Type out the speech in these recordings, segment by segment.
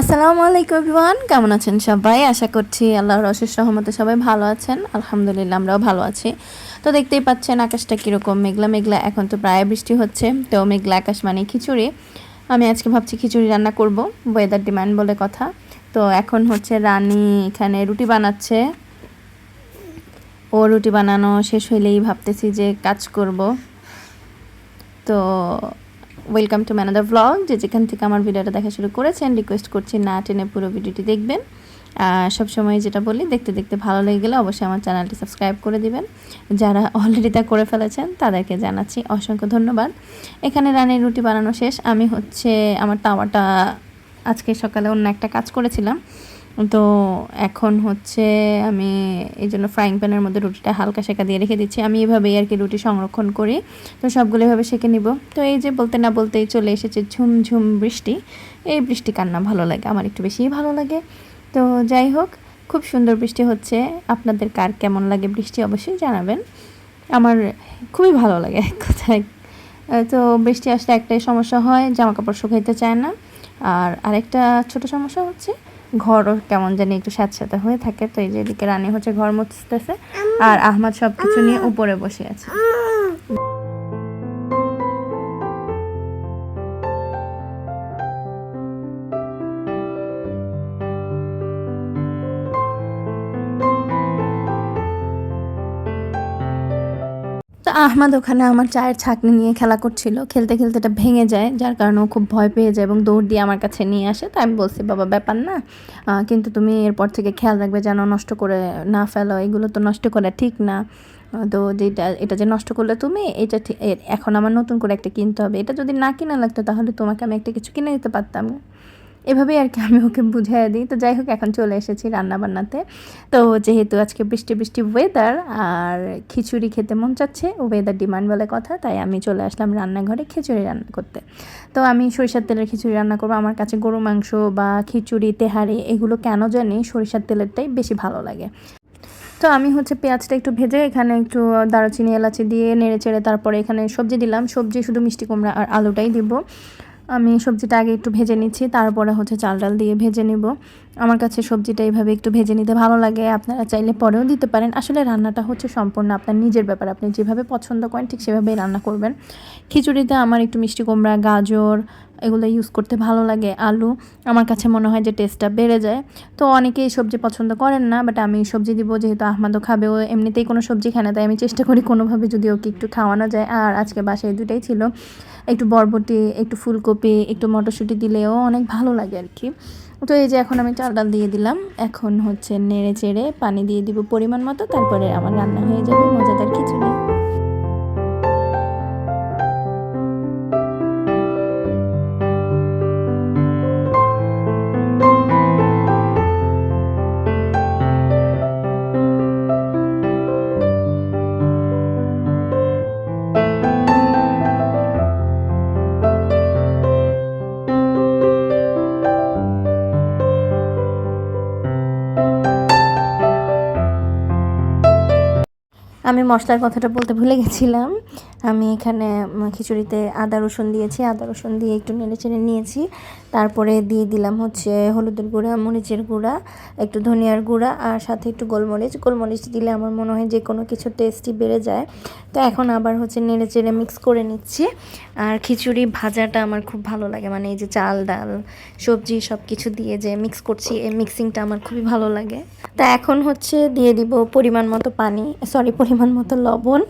আসসালামু আলাইকুম এভরিওয়ান, কেমন আছেন সবাই? আশা করছি আল্লাহর অশেষ রহমতে সবাই ভালো আছেন। আলহামদুলিল্লাহ, আমরাও ভালো আছি। তো দেখতেই পাচ্ছেন আকাশটা কীরকম মেঘলা মেঘলা, এখন তো প্রায় বৃষ্টি হচ্ছে। তো মেঘলা আকাশ মানে খিচুড়ি। আমি আজকে ভাবছি খিচুড়ি রান্না করব ওয়েদার ডিমান্ড বলে কথা। তো এখন হচ্ছে রানী এখানে রুটি বানাচ্ছে। ও রুটি বানানো শেষ হইলেই ভাবতেছি যে কাজ করব। তো ওয়েলকাম টু ম্যানাদার ভ্লগ যে যেখান থেকে আমার ভিডিওটা দেখা শুরু করেছেন রিকোয়েস্ট করছি না টেনে পুরো ভিডিওটি দেখবেন। সবসময় যেটা বলি, দেখতে দেখতে ভালো লেগে গেলে অবশ্যই আমার চ্যানেলটি সাবস্ক্রাইব করে দিবেন। যারা অলরেডি তা করে ফেলেছেন, তাদেরকে জানাচ্ছি অসংখ্য ধন্যবাদ। এখানে রানের রুটি বানানো শেষ। আমি হচ্ছে, আমার তাওয়াটা আজকে সকালে অন্য একটা কাজ করেছিলাম। তো এখন হচ্ছে আমি এই জন্য ফ্রাইং প্যানের মধ্যে রুটিটা হালকা শেখা দিয়ে রেখে দিচ্ছি। আমি এভাবেই আর কি রুটি সংরক্ষণ করি। তো সবগুলো এভাবে সেঁকে নিব। তো এই যে বলতে না বলতেই চলে এসেছে ঝুমঝুম বৃষ্টি। এই বৃষ্টি কান্না ভালো লাগে, আমার একটু বেশিই ভালো লাগে। তো যাই হোক, খুব সুন্দর বৃষ্টি হচ্ছে। আপনাদের কার কেমন লাগে বৃষ্টি অবশ্যই জানাবেন। আমার খুবই ভালো লাগে কথায়। তো বৃষ্টি আসলে একটাই সমস্যা হয় জামা কাপড় শুকাইতে চায় না। আর আরেকটা ছোট সমস্যা হচ্ছে ঘরও কেমন জানি একটু স্যাঁতস্যাঁতে হয়ে থাকে, তো এই যে এদিকে রানী হচ্ছে ঘর মুছতেছে আর আহমদ সব কিছু নিয়ে উপরে বসে আছে। আহমাদ ওখানে আমার চায়ের ছাকনি নিয়ে খেলা করছিল। খেলতে খেলতে এটা ভেঙে যায়, যার কারণে ও খুব ভয় পেয়ে যায় এবং দৌড় দিয়ে আমার কাছে নিয়ে আসে। তাই আমি বলছি, বাবা, ব্যাপার না। কিন্তু তুমি এরপর থেকে খেয়াল রাখবে যেন নষ্ট করে না ফেলো। এগুলো তো নষ্ট করা ঠিক না। তো যেটা, এটা যে নষ্ট করলে তুমি, এটা এখন আমার নতুন করে একটা কিনতে হবে। এটা যদি না কিনা লাগতো, তাহলে তোমাকে আমি একটা কিছু কিনে দিতে পারতাম। এভাবেই আর কি আমি ওকে বুঝিয়ে দিই। তো যাই হোক, এখন চলে এসেছি রান্না বান্নাতে তো যেহেতু আজকে বৃষ্টি বৃষ্টি ওয়েদার আর খিচুড়ি খেতে মন চাচ্ছে ওয়েদার ডিমান্ড বলে কথা, তাই আমি চলে আসলাম রান্নাঘরে খিচুড়ি রান্না করতে। তো আমি সরিষার তেলের খিচুড়ি রান্না করব। আমার কাছে গরু মাংস বা খিচুড়ি, তেহারি এগুলো কেন জানি সরিষার তেলেরটাই বেশি ভালো লাগে। তো আমি হচ্ছে পেঁয়াজটা একটু ভেজে এখানে একটু দারুচিনি, এলাচি দিয়ে নেড়ে চেড়ে তারপরে এখানে সবজি দিলাম। সবজি শুধু মিষ্টি কুমড়া আর আলুটাই দিব। আমি সবজিটা আগে একটু ভেজে নিচ্ছি, তারপরে হচ্ছে চাল ডাল দিয়ে ভেজে নিব। আমার কাছে সবজিটা এইভাবে একটু ভেজে নিতে ভালো লাগে, আপনারা চাইলে পরেও দিতে পারেন। আসলে রান্নাটা হচ্ছে সম্পূর্ণ আপনার নিজের ব্যাপার, আপনি যেভাবে পছন্দ করেন ঠিক সেভাবেই রান্না করবেন। খিচুড়িতে আমার একটু মিষ্টি কুমড়া, গাজর এগুলো ইউজ করতে ভালো লাগে। আলু, আমার কাছে মনে হয় যে টেস্টটা বেড়ে যায়। তো অনেকেই সবজি পছন্দ করেন না বাট আমি সবজি দিব যেহেতু আহমাদও খাবে, ও এমনিতেই কোনো সবজি খায় না, তাই আমি চেষ্টা করি কোনোভাবে যদি ওকে একটু খাওয়ানো যায়। আর আজকে বাসায় দুটাই ছিল। একটু বরবটি, একটু ফুলকপি, একটু মটরশুঁটি দিলেও অনেক ভালো লাগে আর কি তো এই যে এখন আমি চাল ডাল দিয়ে দিলাম। এখন হচ্ছে নেড়ে চেড়ে পানি দিয়ে দিব পরিমাণ মতো, তারপরে আমার রান্না হয়ে যাবে মজাদার খিচুড়ি। আমি মশলার কথাটা বলতে ভুলে গেছিলাম। আমি এখানে খিচুড়িতে আদা রসুন দিয়েছি। আদা রসুন দিয়ে একটু নেড়ে চেড়ে নিয়েছি। তারপরে দিয়ে দিলাম হচ্ছে হলুদের গুঁড়া, মরিচের গুঁড়া, একটু ধনিয়ার গুঁড়া আর সাথে একটু গোলমরিচ। গোলমরিচ দিলে আমার মনে হয় যে কোনো কিছু টেস্টই বেড়ে যায়। তো এখন আবার হচ্ছে নেড়ে চেড়ে মিক্স করে নিচ্ছি। আর খিচুড়ি ভাজাটা আমার খুব ভালো লাগে। মানে এই যে চাল, ডাল, সবজি সব কিছু দিয়ে যে মিক্স করছি, এই মিক্সিংটা আমার খুবই ভালো লাগে। তা এখন হচ্ছে দিয়ে দিব পরিমাণ মতো পানি সরি পরিমাণ মতো লবণ।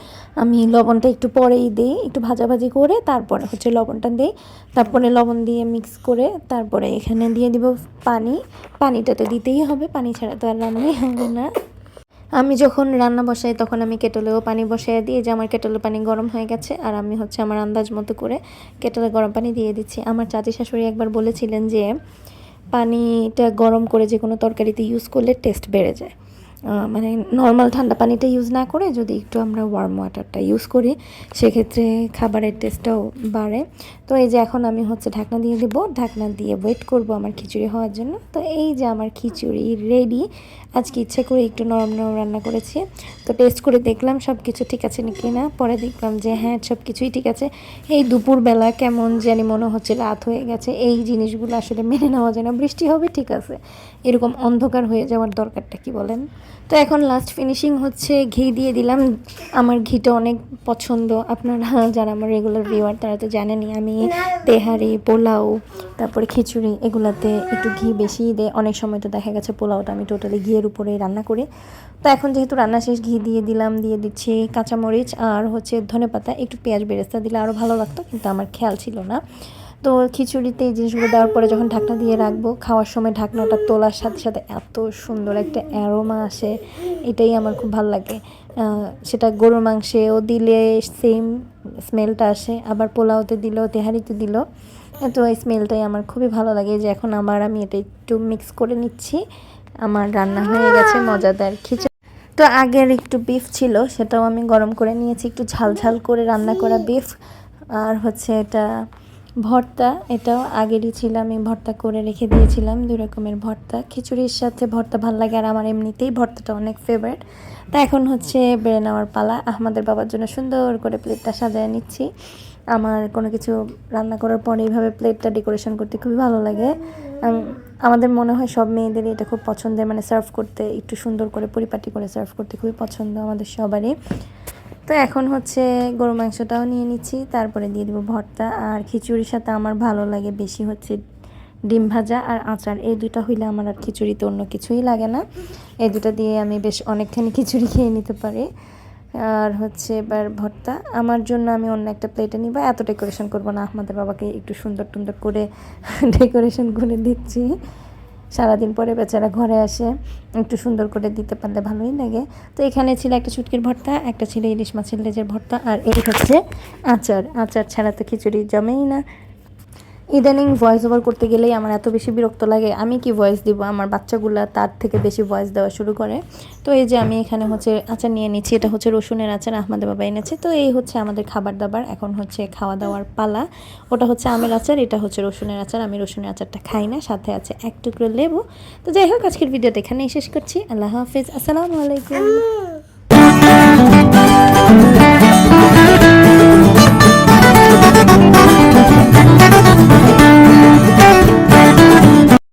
আমি লবণটা একটু পরেই দিই, একটু ভাজাভাজি করে তারপরে হচ্ছে লবণটা দিই। তারপরে লবণ দিয়ে মিক্স করে তারপরে এখানে দিয়ে দিব পানি। পানিটা তো দিতেই হবে, পানি ছাড়া তো আর রান্নাই হবে না। আমি যখন রান্না বসাই তখন আমি কেটলেও পানি বসাই দিই। যে আমার কেটলের পানি গরম হয়ে গেছে আর আমি হচ্ছে আমার আন্দাজ মতো করে কেটলে গরম পানি দিয়ে দিচ্ছি। আমার চাচি শাশুড়ি একবার বলেছিলেন যে, পানিটা গরম করে যে কোনো তরকারিতে ইউজ করলে টেস্ট বেড়ে যায়। মানে নর্মাল ঠান্ডা পানিটা ইউজ না করে যদি একটু আমরা ওয়ার্ম ওয়াটারটা ইউজ করি, সেক্ষেত্রে খাবারের টেস্টটাও বাড়ে। তো এই যে এখন আমি হচ্ছে ঢাকনা দিয়ে দেবো। ঢাকনা দিয়ে ওয়েট করব আমার খিচুড়ি হওয়ার জন্য। তো এই যে আমার খিচুড়ি রেডি আজকে ইচ্ছে করে একটু নরম নরম রান্না করেছি। তো টেস্ট করে দেখলাম সব কিছু ঠিক আছে নাকি না? পরে দেখলাম যে হ্যাঁ সব কিছুই ঠিক আছে। এই দুপুরবেলা কেমন জানি মনে হচ্ছে রাত হয়ে গেছে। এই জিনিসগুলো আসলে মেনে নেওয়া যায় না। বৃষ্টি হবে, ঠিক আছে। এরকম অন্ধকার হয়ে যাওয়ার দরকারটা কি বলেন? তো এখন লাস্ট ফিনিশিং হচ্ছে ঘি দিয়ে দিলাম। আমার ঘিটা অনেক পছন্দ। আপনারা যারা আমার রেগুলার ভিউয়ার তারা তো জানেনই আমি তেহারি, পোলাও, তারপরে খিচুড়ি, এগুলাতে একটু ঘি বেশি দেয় অনেক সময় তো দেখা গেছে পোলাওটা আমি টোটালি ঘিয়ের উপরেই রান্না করে। তো এখন যেহেতু রান্না শেষ, ঘি দিয়ে দিলাম, দিয়ে দিচ্ছি কাঁচামরিচ আর হচ্ছে ধনেপাতা একটু পেঁয়াজ বেরেস্তা দিলে আরও ভালো লাগতো, কিন্তু আমার খেয়াল ছিল না। তো খিচুড়িতে এই জিনিসগুলো দেওয়ার পরে যখন ঢাকনা দিয়ে রাখব, খাওয়ার সময় ঢাকনাটা তোলার সাথে সাথে এত সুন্দর একটা অ্যারোমা আসে, এটাই আমার খুব ভালো লাগে। সেটা গরুর মাংসেও দিলে সেম স্মেলটা আসে, আবার পোলাওতে দিলেও, তেহারিতে দিলেও। তো এই স্মেলটাই আমার খুবই ভালো লাগে যে এখন আবার আমি এটা একটু মিক্স করে নিচ্ছি। আমার রান্না হয়ে গেছে মজাদার খিচুড়ি। তো আগের একটু বিফ ছিল সেটাও আমি গরম করে নিয়েছি একটু ঝাল ঝাল করে রান্না করা বিফ আর হচ্ছে এটা ভর্তা এটাও আগেরই ছিল আমি ভর্তা করে রেখে দিয়েছিলাম দুই রকমের ভর্তা। খিচুড়ির সাথে ভর্তা ভালো লাগে আর আমার এমনিতেই ভর্তাটা অনেক ফেভারিট তা এখন হচ্ছে বেড়ে নেওয়ার পালা আহমদের বাবার জন্য সুন্দর করে প্লেটটা সাজায় নিচ্ছি। আমার কোনো কিছু রান্না করার পরে এইভাবে প্লেটটা ডেকোরেশন করতে খুবই ভালো লাগে। আমাদের মনে হয় সব মেয়েদেরই এটা খুব পছন্দের মানে সার্ভ করতে, একটু সুন্দর করে পরিপাটি করে সার্ভ করতে খুবই পছন্দ আমাদের সবারই। তো এখন হচ্ছে গরু মাংসটাও নিয়ে নিচ্ছি, তারপরে দিয়ে দেবো ভর্তা আর খিচুড়ির সাথে আমার ভালো লাগে বেশি হচ্ছে ডিম ভাজা আর আচার। এই দুটো হইলে আমার আর খিচুড়িতে অন্য কিছুই লাগে না। এই দুটো দিয়ে আমি বেশ অনেকখানি খিচুড়ি খেয়ে নিতে পারি। আর হচ্ছে এবার ভর্তা। আমার জন্য আমি অন্য একটা প্লেটে নিব। এত ডেকোরেশন করব না। আমাদের বাবাকে একটু সুন্দর টুন্দর করে ডেকোরেশন করে দিচ্ছি। সারাদিন পরে বেচারা ঘরে আসে। একটু সুন্দর করে দিতে পারলে ভালোই লাগে। তো এখানে ছিল একটা চুটকির ভর্তা, একটা ছিল ইলিশ মাছের লেজের ভর্তা, আর এই হচ্ছে আচার। আচার ছাড়া তো খিচুড়ি জমেই না। ইদানিং ভয়েস ওভার করতে গেলেই আমার এত বেশি বিরক্ত লাগে। আমি কি ভয়েস দিব? আমার বাচ্চাগুলা তার থেকে বেশি ভয়েস দেওয়া শুরু করে। তো এই যে আমি এখানে হচ্ছে আচার নিয়ে নিচ্ছি। এটা হচ্ছে রসুনের আচার আহমদের বাবা এনেছে। তো এই হচ্ছে আমাদের খাবার দাবার। এখন হচ্ছে খাওয়া দাওয়ার পালা। ওটা হচ্ছে আমের আচার, এটা হচ্ছে রসুনের আচার। আমি রসুনের আচারটা খাই না, সাথে আছে এক টুকরো লেবু। তো যাই হোক, আজকের ভিডিওটা এখানেই শেষ করছি। আল্লাহ হাফিজ। আসসালামু আলাইকুম।